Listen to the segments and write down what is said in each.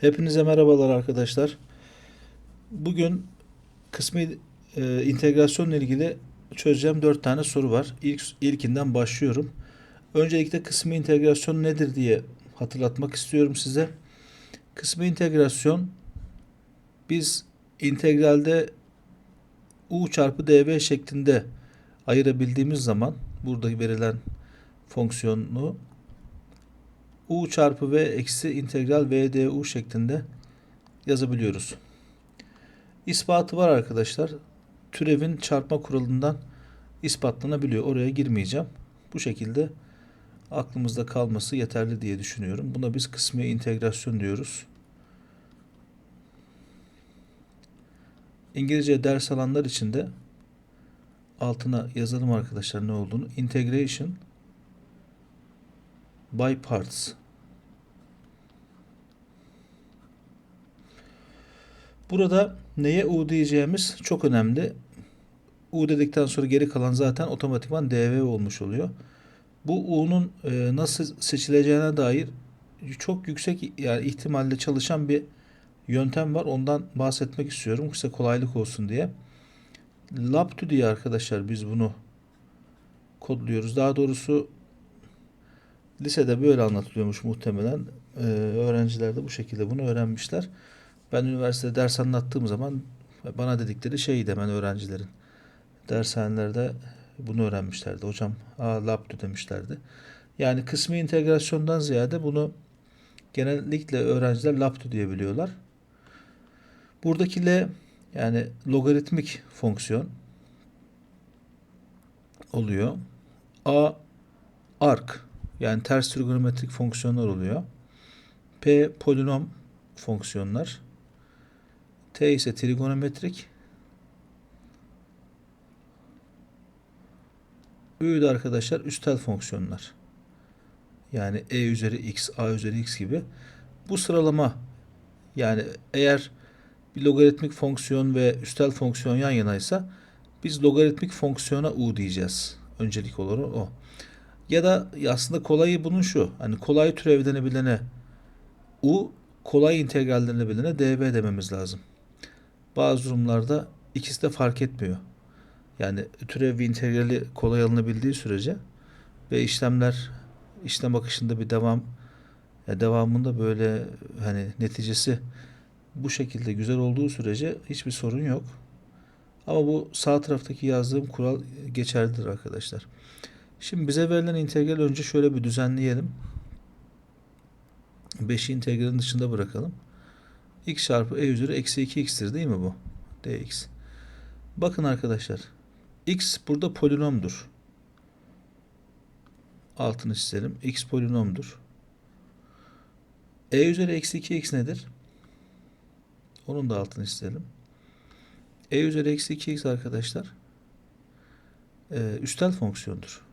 Hepinize merhabalar arkadaşlar. Bugün kısmi e, integrasyonla ilgili çözeceğim 4 tane soru var. İlk ilkinden başlıyorum. Öncelikle kısmi integrasyon nedir diye hatırlatmak istiyorum size. Kısmi integrasyon biz integralde u çarpı dv şeklinde ayırabildiğimiz zaman burada verilen fonksiyonu u çarpı v eksi integral v du şeklinde yazabiliyoruz. İspatı var arkadaşlar. Türevin çarpma kuralından ispatlanabiliyor. Oraya girmeyeceğim. Bu şekilde aklımızda kalması yeterli diye düşünüyorum. Buna biz kısmi integrasyon diyoruz. İngilizce ders alanlar için de altına yazalım arkadaşlar ne olduğunu. Integration by parts. Burada neye u diyeceğimiz çok önemli. U dedikten sonra geri kalan zaten otomatikman dv olmuş oluyor. Bu u'nun e, nasıl seçileceğine dair çok yüksek yani ihtimalle çalışan bir yöntem var. Ondan bahsetmek istiyorum. Size kolaylık olsun diye. Laptü diye arkadaşlar biz bunu kodluyoruz. Daha doğrusu lisede böyle anlatılıyormuş muhtemelen. Ee, öğrenciler de bu şekilde bunu öğrenmişler. Ben üniversitede ders anlattığım zaman bana dedikleri şeydi hemen öğrencilerin. Dershanelerde bunu öğrenmişlerdi. Hocam aa laptü demişlerdi. Yani kısmi integrasyondan ziyade bunu genellikle öğrenciler laptü diye biliyorlar. Buradaki L yani logaritmik fonksiyon oluyor. A ark yani ters trigonometrik fonksiyonlar oluyor. P polinom fonksiyonlar. T ise trigonometrik. Ü de arkadaşlar üstel fonksiyonlar. Yani e üzeri x, a üzeri x gibi. Bu sıralama yani eğer bir logaritmik fonksiyon ve üstel fonksiyon yan yanaysa biz logaritmik fonksiyona u diyeceğiz. Öncelik olarak o. Ya da aslında kolayı bunun şu. Hani kolay türevlenebilene u, kolay integrallenebilene dv dememiz lazım. Bazı durumlarda ikisi de fark etmiyor. Yani türev ve integrali kolay alınabildiği sürece ve işlemler işlem akışında bir devam devamında böyle hani neticesi bu şekilde güzel olduğu sürece hiçbir sorun yok. Ama bu sağ taraftaki yazdığım kural geçerlidir arkadaşlar. Şimdi bize verilen integral önce şöyle bir düzenleyelim. 5'i integralin dışında bırakalım. x çarpı e üzeri eksi 2x'tir değil mi bu? dx. Bakın arkadaşlar. x burada polinomdur. Altını çizelim. x polinomdur. e üzeri eksi 2x nedir? Onun da altını çizelim. e üzeri eksi 2x arkadaşlar e, üstel fonksiyondur.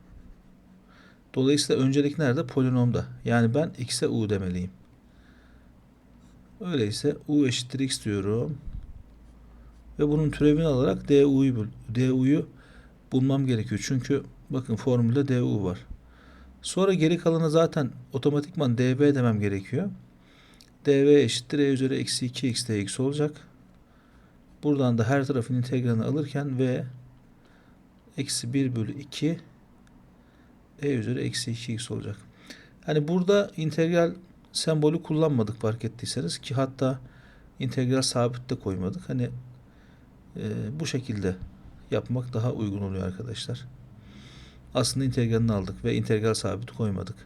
Dolayısıyla öncelik nerede? Polinomda. Yani ben x'e u demeliyim. Öyleyse u eşittir x diyorum. Ve bunun türevini alarak du'yu du'yu bulmam gerekiyor. Çünkü bakın formülde du var. Sonra geri kalanı zaten otomatikman dv demem gerekiyor. dv eşittir e üzeri eksi 2x dx olacak. Buradan da her tarafın integralini alırken v eksi 1 bölü 2 e üzeri eksi 2x olacak. Hani burada integral sembolü kullanmadık fark ettiyseniz ki hatta integral sabit de koymadık. Hani e, bu şekilde yapmak daha uygun oluyor arkadaşlar. Aslında integralini aldık ve integral sabiti koymadık.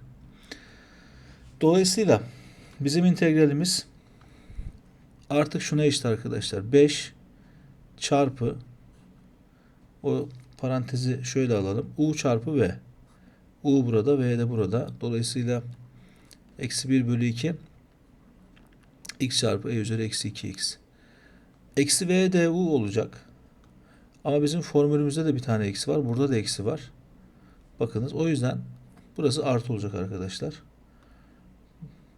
Dolayısıyla bizim integralimiz artık şuna eşit arkadaşlar. 5 çarpı o parantezi şöyle alalım. U çarpı V. U burada, V de burada. Dolayısıyla eksi 1 bölü 2 x çarpı e üzeri eksi 2x. Eksi v du olacak. Ama bizim formülümüzde de bir tane eksi var. Burada da eksi var. Bakınız o yüzden burası artı olacak arkadaşlar.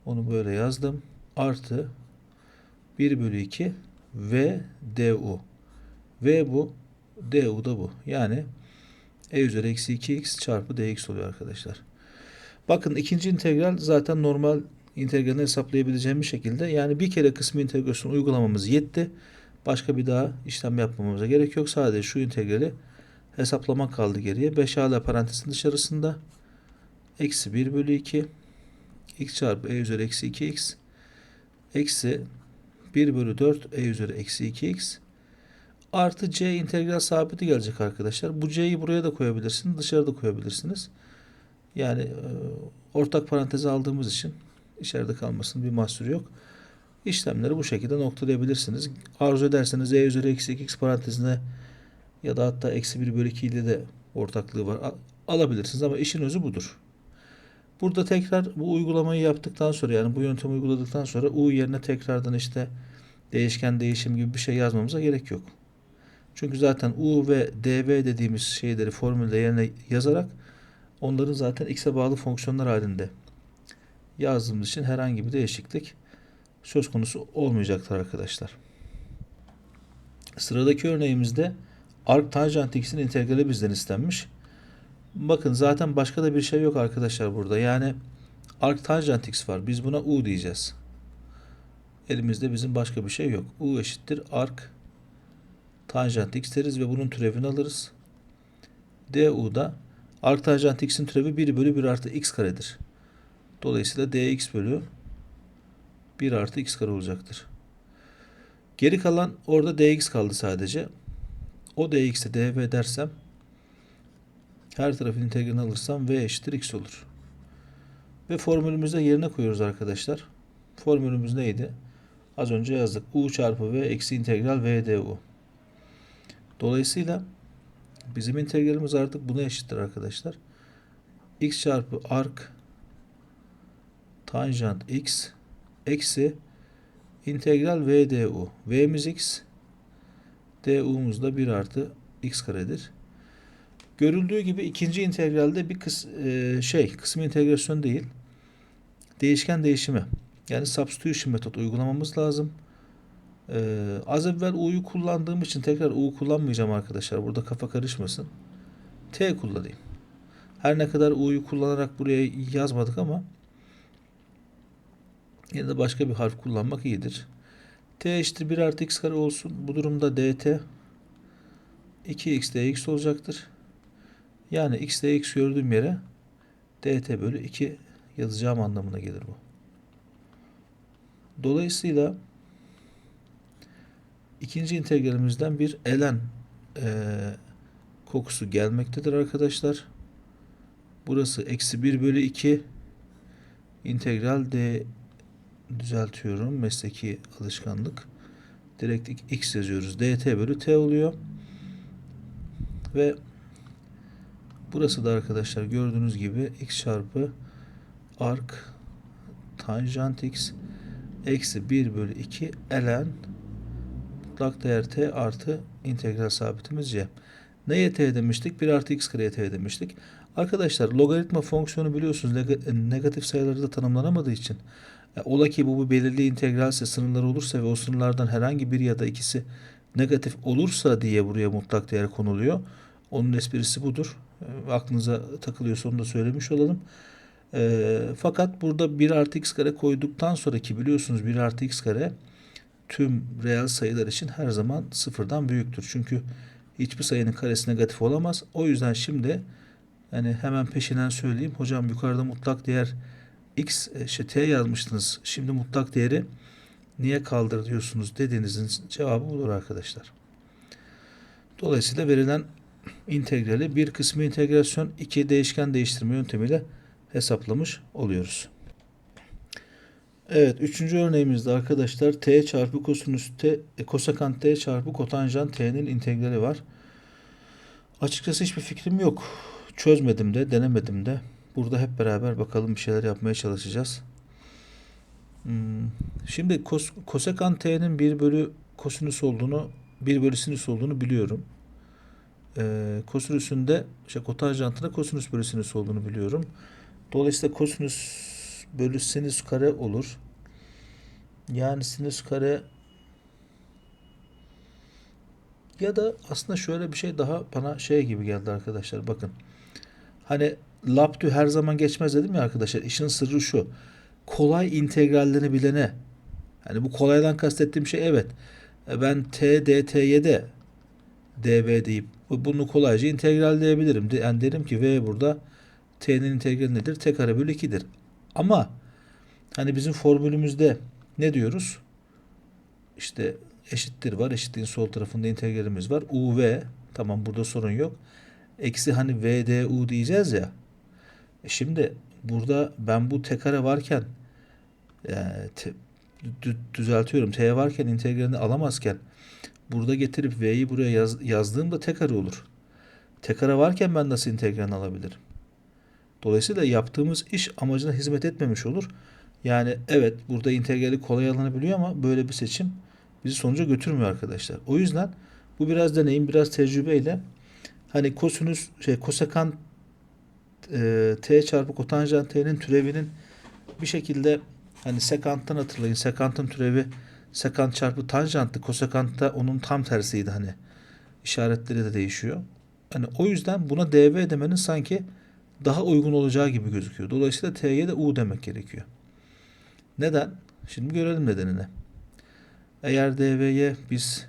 Onu böyle yazdım. Artı 1 bölü 2 v du. V bu. du da bu. Yani e üzeri eksi 2x çarpı dx oluyor arkadaşlar. Bakın ikinci integral zaten normal integralini hesaplayabileceğimiz şekilde yani bir kere kısmi integrasyon uygulamamız yetti. Başka bir daha işlem yapmamıza gerek yok. Sadece şu integrali hesaplamak kaldı geriye. 5 hala parantezin dışarısında. Eksi 1 bölü 2 x çarpı e üzeri eksi 2x eksi 1 bölü 4 e üzeri eksi 2x artı c integral sabiti gelecek arkadaşlar. Bu c'yi buraya da koyabilirsiniz. Dışarıda koyabilirsiniz. Yani e, ortak paranteze aldığımız için içeride kalmasının bir mahsuru yok. İşlemleri bu şekilde noktalayabilirsiniz. Arzu ederseniz e üzeri eksi 2x parantezine ya da hatta eksi 1 bölü 2 ile de ortaklığı var. Al- Alabilirsiniz ama işin özü budur. Burada tekrar bu uygulamayı yaptıktan sonra yani bu yöntemi uyguladıktan sonra u yerine tekrardan işte değişken değişim gibi bir şey yazmamıza gerek yok. Çünkü zaten u ve dv dediğimiz şeyleri formülde yerine yazarak onların zaten x'e bağlı fonksiyonlar halinde yazdığımız için herhangi bir değişiklik söz konusu olmayacaktır arkadaşlar. Sıradaki örneğimizde arc tanjant x'in integrali bizden istenmiş. Bakın zaten başka da bir şey yok arkadaşlar burada. Yani arc tanjant x var. Biz buna u diyeceğiz. Elimizde bizim başka bir şey yok. u eşittir arc tanjant x deriz ve bunun türevini alırız. du'da arc tanjant x'in türevi 1 bölü 1 artı x karedir. Dolayısıyla dx bölü 1 artı x kare olacaktır. Geri kalan orada dx kaldı sadece. O dx'e dv dersem her tarafın integralini alırsam v eşittir x olur. Ve formülümüzde yerine koyuyoruz arkadaşlar. Formülümüz neydi? Az önce yazdık. u çarpı v eksi integral v du. Dolayısıyla bizim integralimiz artık buna eşittir arkadaşlar. x çarpı arc tanjant x eksi integral v du. v'miz x du'muz da 1 artı x karedir. Görüldüğü gibi ikinci integralde bir kıs, e, şey kısmi integrasyon değil. Değişken değişimi yani substitution metot uygulamamız lazım. Ee, az evvel u'yu kullandığım için tekrar u kullanmayacağım arkadaşlar. Burada kafa karışmasın. t kullanayım. Her ne kadar u'yu kullanarak buraya yazmadık ama yine de başka bir harf kullanmak iyidir. t eşittir 1 artı x kare olsun. Bu durumda dt 2x dx olacaktır. Yani x dx gördüğüm yere dt bölü 2 yazacağım anlamına gelir bu. Dolayısıyla ikinci integralimizden bir elen eee, kokusu gelmektedir arkadaşlar. Burası eksi 1 bölü 2 integral d düzeltiyorum mesleki alışkanlık. Direkt x yazıyoruz. dt bölü t oluyor. Ve burası da arkadaşlar gördüğünüz gibi x çarpı arc tanjant x eksi 1 bölü 2 ln mutlak değer t artı integral sabitimiz c. Neye t demiştik? 1 artı x kareye t demiştik. Arkadaşlar logaritma fonksiyonu biliyorsunuz neg- negatif sayıları da tanımlanamadığı için e, ola ki bu bir belirli integralse sınırları olursa ve o sınırlardan herhangi bir ya da ikisi negatif olursa diye buraya mutlak değer konuluyor. Onun esprisi budur. E, aklınıza takılıyorsa onu da söylemiş olalım. E, fakat burada 1 artı x kare koyduktan sonraki biliyorsunuz 1 artı x kare tüm reel sayılar için her zaman sıfırdan büyüktür. Çünkü hiçbir sayının karesi negatif olamaz. O yüzden şimdi yani hemen peşinden söyleyeyim. Hocam yukarıda mutlak değer x e, şey, t yazmıştınız. Şimdi mutlak değeri niye kaldır diyorsunuz dediğinizin cevabı budur arkadaşlar. Dolayısıyla verilen integrali bir kısmı integrasyon iki değişken değiştirme yöntemiyle hesaplamış oluyoruz. Evet, üçüncü örneğimizde arkadaşlar t çarpı kosinüs t, e, kosekant t çarpı kotanjant t'nin integrali var. Açıkçası hiçbir fikrim yok. Çözmedim de, denemedim de. Burada hep beraber bakalım bir şeyler yapmaya çalışacağız. Hmm, Şimdi kos, kosekant t'nin 1 bölü kosinüs olduğunu, 1 bölü sinüs olduğunu biliyorum. Ee, kosinüsün de, şey, kotanjantında kosinüs bölü sinüs olduğunu biliyorum. Dolayısıyla kosinüs bölü sinüs kare olur. Yani sinüs kare ya da aslında şöyle bir şey daha bana şey gibi geldi arkadaşlar. Bakın. Hani laptü her zaman geçmez dedim ya arkadaşlar. İşin sırrı şu. kolay integrallerini bilene yani bu kolaydan kastettiğim şey evet e, ben t dt'ye de dv deyip bu- bunu kolayca integralleyebilirim. Yani derim ki v burada t'nin integrali nedir? t kare bölü 2'dir. Ama hani bizim formülümüzde ne diyoruz? İşte eşittir var. Eşitliğin sol tarafında integralimiz var. uv tamam burada sorun yok. Eksi hani v d u diyeceğiz ya. E şimdi burada ben bu t kare varken yani te- dü- düzeltiyorum. t varken integralini alamazken burada getirip v'yi buraya yaz, yazdığımda t kare olur. T kare varken ben nasıl integralini alabilirim? Dolayısıyla yaptığımız iş amacına hizmet etmemiş olur. Yani evet burada integrali kolay alınabiliyor ama böyle bir seçim bizi sonuca götürmüyor arkadaşlar. O yüzden bu biraz deneyim, biraz tecrübeyle hani kosinüs şey kosekant e, t çarpı kotanjant t'nin türevinin bir şekilde hani sekanttan hatırlayın. Sekantın türevi sekant çarpı tanjanttı. Kosekantta onun tam tersiydi hani. İşaretleri de değişiyor. Hani o yüzden buna dv demenin sanki daha uygun olacağı gibi gözüküyor. Dolayısıyla t'ye de u demek gerekiyor. Neden? Şimdi görelim nedenini. Eğer dv'ye biz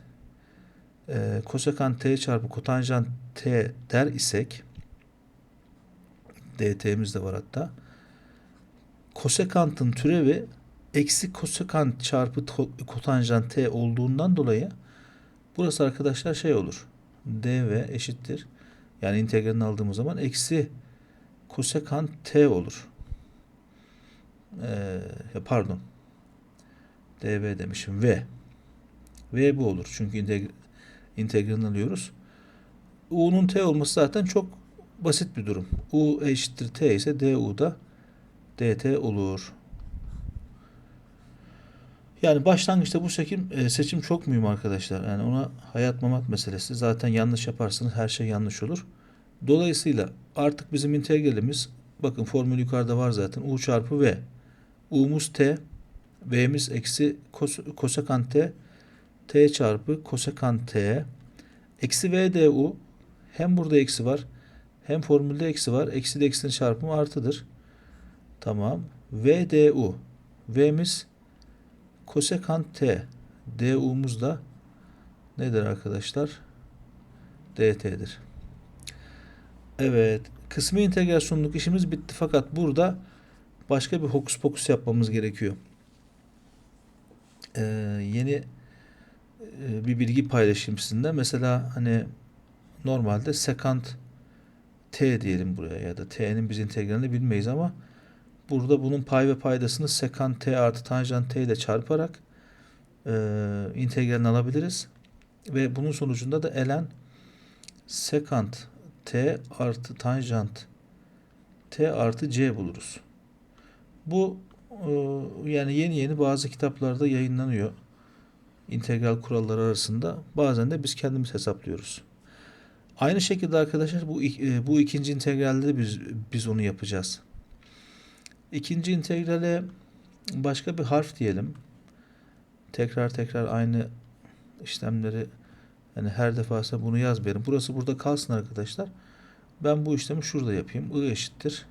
e, kosekant t çarpı kotanjant t der isek dt'miz de var hatta. Kosekantın türevi eksi kosekant çarpı kotanjant t olduğundan dolayı burası arkadaşlar şey olur. dv eşittir. Yani integralini aldığımız zaman eksi kosekant t olur. Ee, pardon. dv demişim. v. v bu olur. Çünkü integ integralini alıyoruz. u'nun t olması zaten çok basit bir durum. u eşittir t ise du da dt olur. Yani başlangıçta bu seçim, e, seçim çok mühim arkadaşlar. Yani ona hayat mamat meselesi. Zaten yanlış yaparsanız her şey yanlış olur. Dolayısıyla artık bizim integralimiz bakın formül yukarıda var zaten. u çarpı v. u'muz t. v'miz eksi kos- kosekant t. t çarpı kosekant t. Eksi v du. Hem burada eksi var. Hem formülde eksi var. Eksi de eksinin çarpımı artıdır. Tamam. v du. v'miz kosekant t. du'muz da nedir arkadaşlar? dt'dir. Evet. Kısmi integrasyonluk işimiz bitti fakat burada başka bir hokus pokus yapmamız gerekiyor. Ee, yeni e, bir bilgi paylaşayım sizinle. Mesela hani normalde sekant t diyelim buraya ya da t'nin biz integralini bilmeyiz ama burada bunun pay ve paydasını sekant t artı tanjant t ile çarparak e, integralini alabiliriz. Ve bunun sonucunda da ln sekant t artı tanjant t artı c buluruz. Bu e, yani yeni yeni bazı kitaplarda yayınlanıyor. İntegral kuralları arasında. Bazen de biz kendimiz hesaplıyoruz. Aynı şekilde arkadaşlar bu e, bu ikinci integralde de biz biz onu yapacağız. İkinci integrale başka bir harf diyelim. Tekrar tekrar aynı işlemleri yani her defasında bunu yazmayalım. Burası burada kalsın arkadaşlar. Ben bu işlemi şurada yapayım. I eşittir.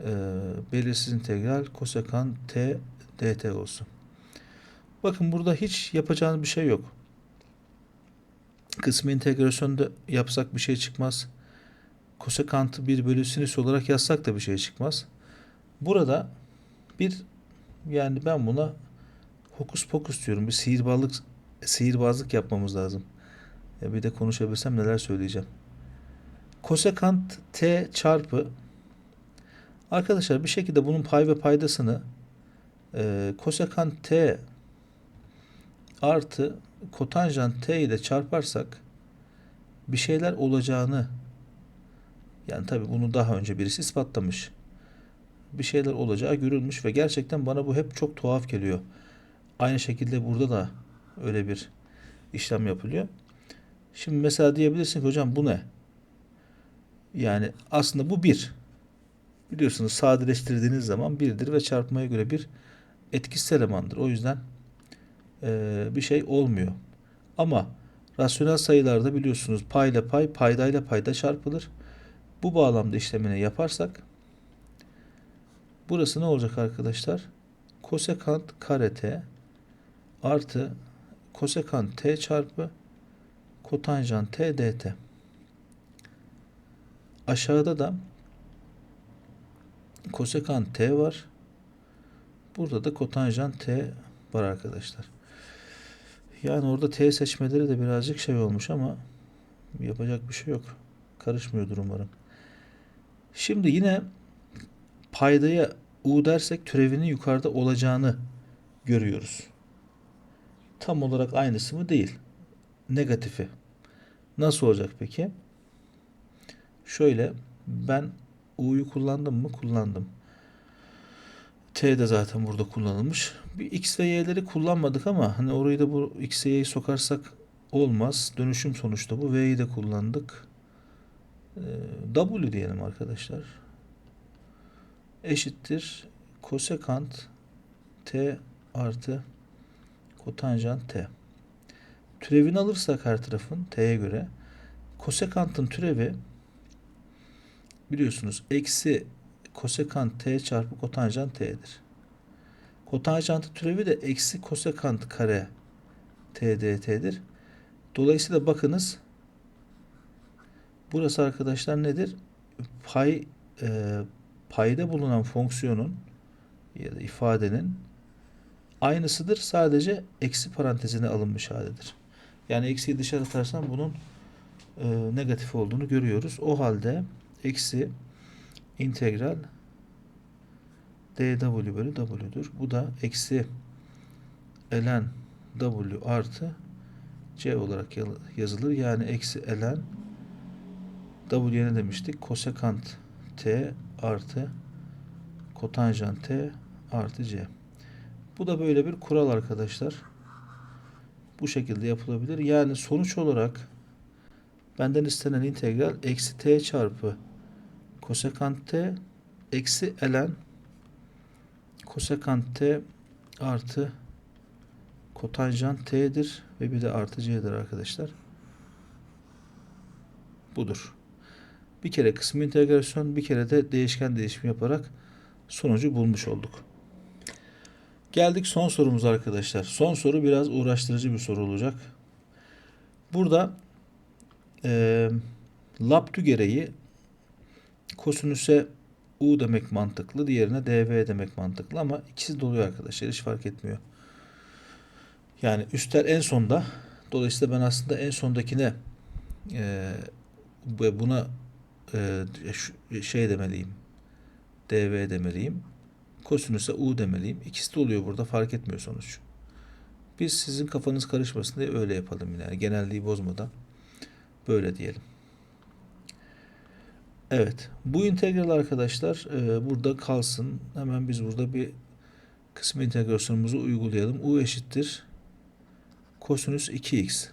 Ee, belirsiz integral kosekant t dt olsun. Bakın burada hiç yapacağınız bir şey yok. Kısmi integrasyonda yapsak bir şey çıkmaz. Kosekantı 1 bölü sinüs olarak yazsak da bir şey çıkmaz. Burada bir yani ben buna hokus pokus diyorum. Bir sihirbazlık sihirbazlık yapmamız lazım. Ya bir de konuşabilsem neler söyleyeceğim. Kosekant t çarpı arkadaşlar bir şekilde bunun pay ve paydasını e, kosekant t artı kotanjant t ile çarparsak bir şeyler olacağını yani tabi bunu daha önce birisi ispatlamış. Bir şeyler olacağı görülmüş ve gerçekten bana bu hep çok tuhaf geliyor. Aynı şekilde burada da öyle bir işlem yapılıyor. Şimdi mesela diyebilirsin ki hocam bu ne? Yani aslında bu bir. Biliyorsunuz sadeleştirdiğiniz zaman birdir ve çarpmaya göre bir etkisiz elemandır. O yüzden eee, bir şey olmuyor. Ama rasyonel sayılarda biliyorsunuz payla pay, paydayla payda çarpılır. Bu bağlamda işlemini yaparsak Burası ne olacak arkadaşlar? Kosekant kare t artı kosekant t çarpı kotanjant t dt. Aşağıda da kosekant t var. Burada da kotanjant t var arkadaşlar. Yani orada t seçmeleri de birazcık şey olmuş ama yapacak bir şey yok. Karışmıyordur umarım. Şimdi yine paydaya u dersek türevinin yukarıda olacağını görüyoruz. Tam olarak aynısı mı? Değil. Negatifi. Nasıl olacak peki? Şöyle ben u'yu kullandım mı? Kullandım. T de zaten burada kullanılmış. Bir x ve y'leri kullanmadık ama hani orayı da bu x ve y'yi sokarsak olmaz. Dönüşüm sonuçta bu. V'yi de kullandık. Ee, W diyelim arkadaşlar. Eşittir kosekant t artı kotanjant t. Türevini alırsak her tarafın t'ye göre kosekantın türevi biliyorsunuz eksi kosekant t çarpı kotanjant t'dir. Kotanjantın türevi de eksi kosekant kare t dt'dir. Dolayısıyla bakınız burası arkadaşlar nedir? Pay e, payda bulunan fonksiyonun ya da ifadenin aynısıdır. Sadece eksi parantezine alınmış halidir. Yani eksiyi dışarı atarsam bunun e, negatif olduğunu görüyoruz. O halde eksi integral dw bölü w'dur. Bu da eksi ln w artı c olarak yazılır. Yani eksi ln w'ye ne demiştik? Kosekant t artı kotanjant t artı c. Bu da böyle bir kural arkadaşlar. Bu şekilde yapılabilir. Yani sonuç olarak benden istenen integral eksi t çarpı kosekant t eksi ln kosekant t artı kotanjant t'dir ve bir de artı c'dir arkadaşlar. Budur. Bir kere kısmı integrasyon, bir kere de değişken değişim yaparak sonucu bulmuş olduk. Geldik son sorumuz arkadaşlar. Son soru biraz uğraştırıcı bir soru olacak. Burada e, laptü gereği kosinüse u demek mantıklı, diğerine dv demek mantıklı ama ikisi de oluyor arkadaşlar. Hiç fark etmiyor. Yani üstler en sonda. Dolayısıyla ben aslında en sondakine e, buna e, şey demeliyim. dv demeliyim. Kosinüse u demeliyim. İkisi de oluyor burada. Fark etmiyor sonuç. Biz sizin kafanız karışmasın diye öyle yapalım yine. Yani genelliği bozmadan böyle diyelim. Evet. Bu integral arkadaşlar e, burada kalsın. Hemen biz burada bir kısmı integrasyonumuzu uygulayalım. U eşittir kosinüs 2x.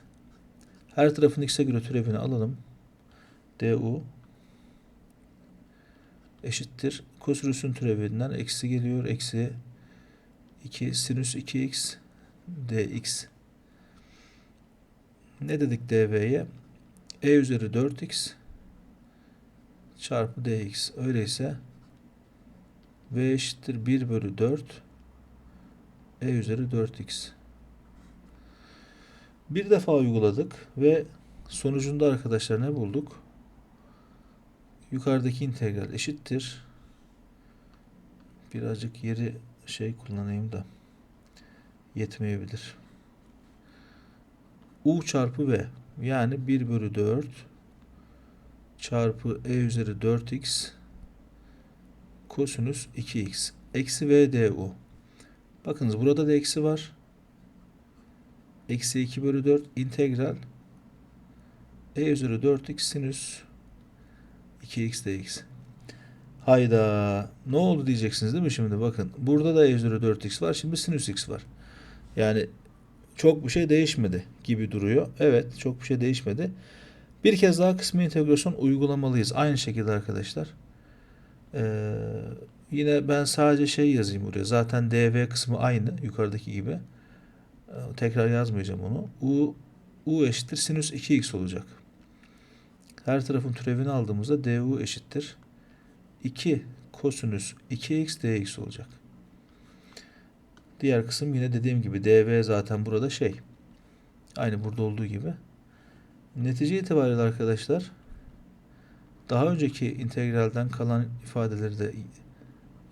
Her tarafın x'e göre türevini alalım. du eşittir. Kosinüsün türevinden eksi geliyor. Eksi 2 sinüs 2x dx. Ne dedik dv'ye? e üzeri 4x çarpı dx. Öyleyse v eşittir 1 bölü 4 e üzeri 4x. Bir defa uyguladık ve sonucunda arkadaşlar ne bulduk? Yukarıdaki integral eşittir. Birazcık yeri şey kullanayım da yetmeyebilir. U çarpı V yani 1 bölü 4 çarpı e üzeri 4x kosinüs 2x eksi v du. Bakınız burada da eksi var. Eksi 2 bölü 4 integral e üzeri 4x sinüs 2x dx. Hayda ne oldu diyeceksiniz değil mi şimdi bakın. Burada da e üzeri 4x var. Şimdi sinüs x var. Yani çok bir şey değişmedi gibi duruyor. Evet çok bir şey değişmedi. Bir kez daha kısmi integrasyon uygulamalıyız. Aynı şekilde arkadaşlar. Ee, yine ben sadece şey yazayım buraya. Zaten dv kısmı aynı yukarıdaki gibi. Ee, tekrar yazmayacağım onu. u u eşittir sinüs 2x olacak. Her tarafın türevini aldığımızda du eşittir. 2 kosinüs 2x dx olacak. Diğer kısım yine dediğim gibi dv zaten burada şey. Aynı burada olduğu gibi. Netice itibariyle arkadaşlar daha önceki integralden kalan ifadeleri de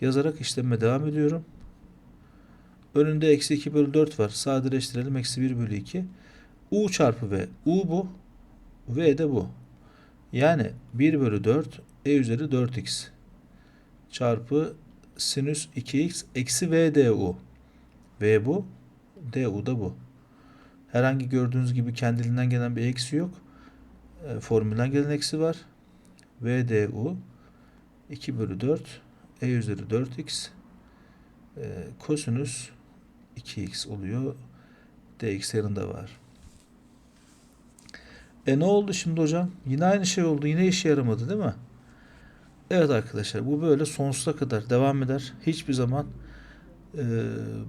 yazarak işleme devam ediyorum. Önünde eksi 2 bölü 4 var. Sadeleştirelim. Eksi 1 bölü 2. U çarpı V. U bu. V de bu. Yani 1 bölü 4 E üzeri 4x çarpı sinüs 2x eksi V du. V bu. du da bu. Herhangi gördüğünüz gibi kendiliğinden gelen bir eksi yok. E, formülden gelen eksi var. V du 2 bölü 4 E üzeri 4x e, kosinüs 2x oluyor. dx yanında var. E ne oldu şimdi hocam? Yine aynı şey oldu. Yine işe yaramadı değil mi? Evet arkadaşlar bu böyle sonsuza kadar devam eder. Hiçbir zaman e,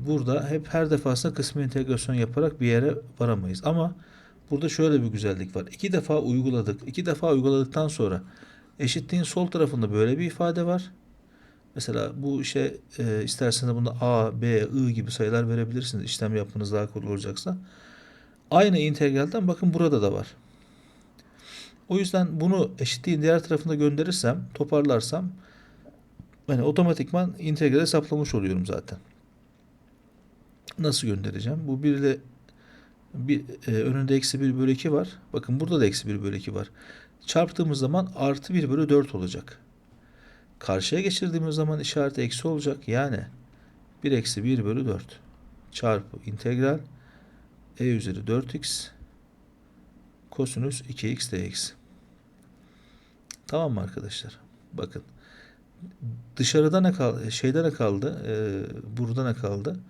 burada hep her defasında kısmi entegrasyon yaparak bir yere varamayız. Ama burada şöyle bir güzellik var. İki defa uyguladık. İki defa uyguladıktan sonra eşitliğin sol tarafında böyle bir ifade var. Mesela bu işe e, isterseniz bunda A, B, I gibi sayılar verebilirsiniz. İşlem yapmanız daha kolay olacaksa. Aynı integralden bakın burada da var. O yüzden bunu eşitliğin diğer tarafında gönderirsem, toparlarsam yani otomatikman integral hesaplamış oluyorum zaten. Nasıl göndereceğim? Bu 1 ile bir, e, önünde eksi 1 bölü 2 var. Bakın burada da eksi 1 bölü 2 var. Çarptığımız zaman artı 1 bölü 4 olacak. Karşıya geçirdiğimiz zaman işareti eksi olacak. Yani 1 eksi 1 bölü 4 çarpı integral e üzeri 4x kosinüs 2x dx. Tamam mı arkadaşlar? Bakın. Dışarıda ne kaldı? Şeyde ne kaldı? Ee, burada ne kaldı?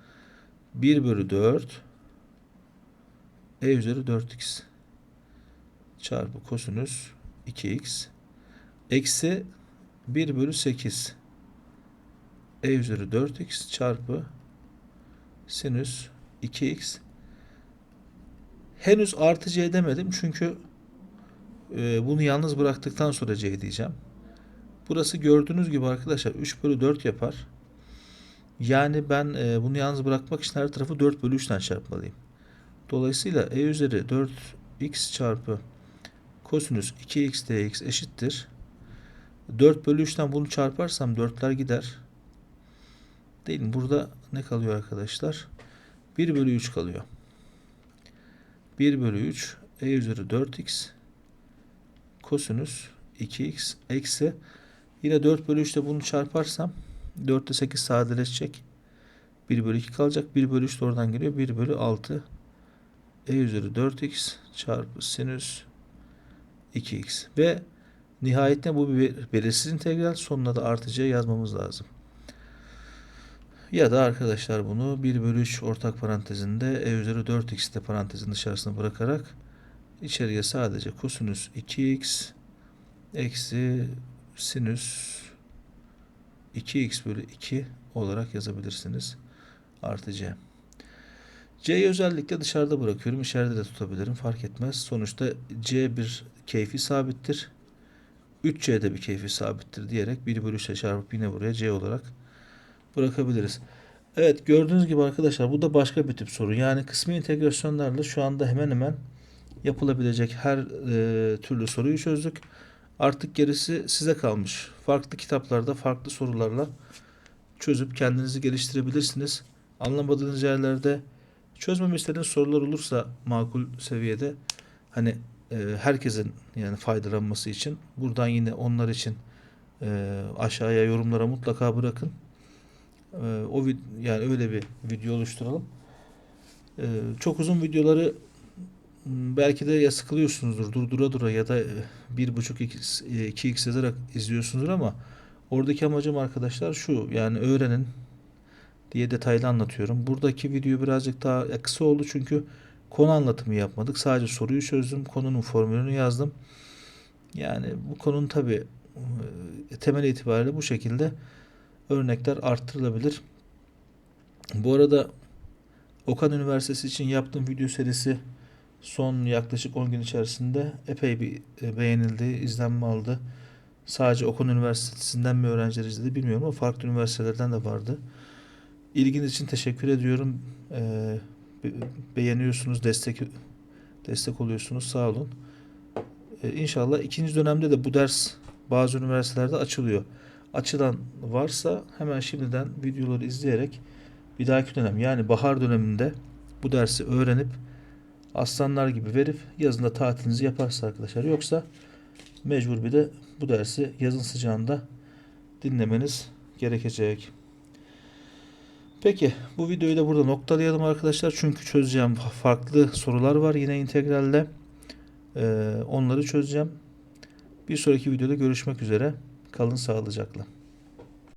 1 bölü 4 e üzeri 4x çarpı kosinüs 2x eksi 1 bölü 8 e üzeri 4x çarpı sinüs 2x henüz artı c demedim çünkü e, bunu yalnız bıraktıktan sonra c diyeceğim. Burası gördüğünüz gibi arkadaşlar 3 bölü 4 yapar. Yani ben e, bunu yalnız bırakmak için her tarafı 4 bölü 3'ten çarpmalıyım. Dolayısıyla e üzeri 4x çarpı kosinüs 2x dx eşittir. 4 bölü 3'ten bunu çarparsam 4'ler gider. Değil mi? Burada ne kalıyor arkadaşlar? 1 bölü 3 kalıyor. 1 bölü 3 e üzeri 4x kosinüs 2x eksi yine 4 bölü 3 ile bunu çarparsam 4 ile 8 sadeleşecek. 1 bölü 2 kalacak. 1 bölü 3 de oradan geliyor. 1 bölü 6 e üzeri 4x çarpı sinüs 2x ve nihayetinde bu bir belirsiz integral sonuna da artı c yazmamız lazım. Ya da arkadaşlar bunu 1 bölü 3 ortak parantezinde e üzeri 4x de parantezin dışarısına bırakarak içeriye sadece kosinüs 2x eksi sinüs 2x bölü 2 olarak yazabilirsiniz. Artı c. C'yi özellikle dışarıda bırakıyorum. İçeride de tutabilirim. Fark etmez. Sonuçta C bir keyfi sabittir. 3C de bir keyfi sabittir diyerek 1 bölü 3'e çarpıp yine buraya C olarak bırakabiliriz. Evet gördüğünüz gibi arkadaşlar bu da başka bir tip soru. Yani kısmi integrasyonlarla şu anda hemen hemen yapılabilecek her e, türlü soruyu çözdük. Artık gerisi size kalmış. Farklı kitaplarda farklı sorularla çözüp kendinizi geliştirebilirsiniz. Anlamadığınız yerlerde çözmemi istediğiniz sorular olursa makul seviyede hani e, herkesin yani faydalanması için buradan yine onlar için e, aşağıya yorumlara mutlaka bırakın. E, o yani öyle bir video oluşturalım. E, çok uzun videoları m, belki de ya sıkılıyorsunuzdur durdura dura ya da e, bir buçuk iki, e, iki x yazarak izliyorsunuzdur ama oradaki amacım arkadaşlar şu yani öğrenin diye detaylı anlatıyorum. Buradaki video birazcık daha kısa oldu çünkü konu anlatımı yapmadık. Sadece soruyu çözdüm. Konunun formülünü yazdım. Yani bu konunun tabi temel itibariyle bu şekilde örnekler arttırılabilir. Bu arada Okan Üniversitesi için yaptığım video serisi son yaklaşık 10 gün içerisinde epey bir e, beğenildi, izlenme aldı. Sadece Okan Üniversitesi'nden mi öğrenciler izledi bilmiyorum ama farklı üniversitelerden de vardı. İlginiz için teşekkür ediyorum. Be- beğeniyorsunuz, destek destek oluyorsunuz. Sağ olun. Ee, inşallah ikinci dönemde de bu ders bazı üniversitelerde açılıyor. Açılan varsa hemen şimdiden videoları izleyerek bir dahaki dönem yani bahar döneminde bu dersi öğrenip aslanlar gibi verip yazında tatilinizi yaparsa arkadaşlar. Yoksa mecbur bir de bu dersi yazın sıcağında dinlemeniz gerekecek. Peki bu videoyu da burada noktalayalım arkadaşlar. Çünkü çözeceğim farklı sorular var yine integralde. Ee, onları çözeceğim. Bir sonraki videoda görüşmek üzere. Kalın sağlıcakla.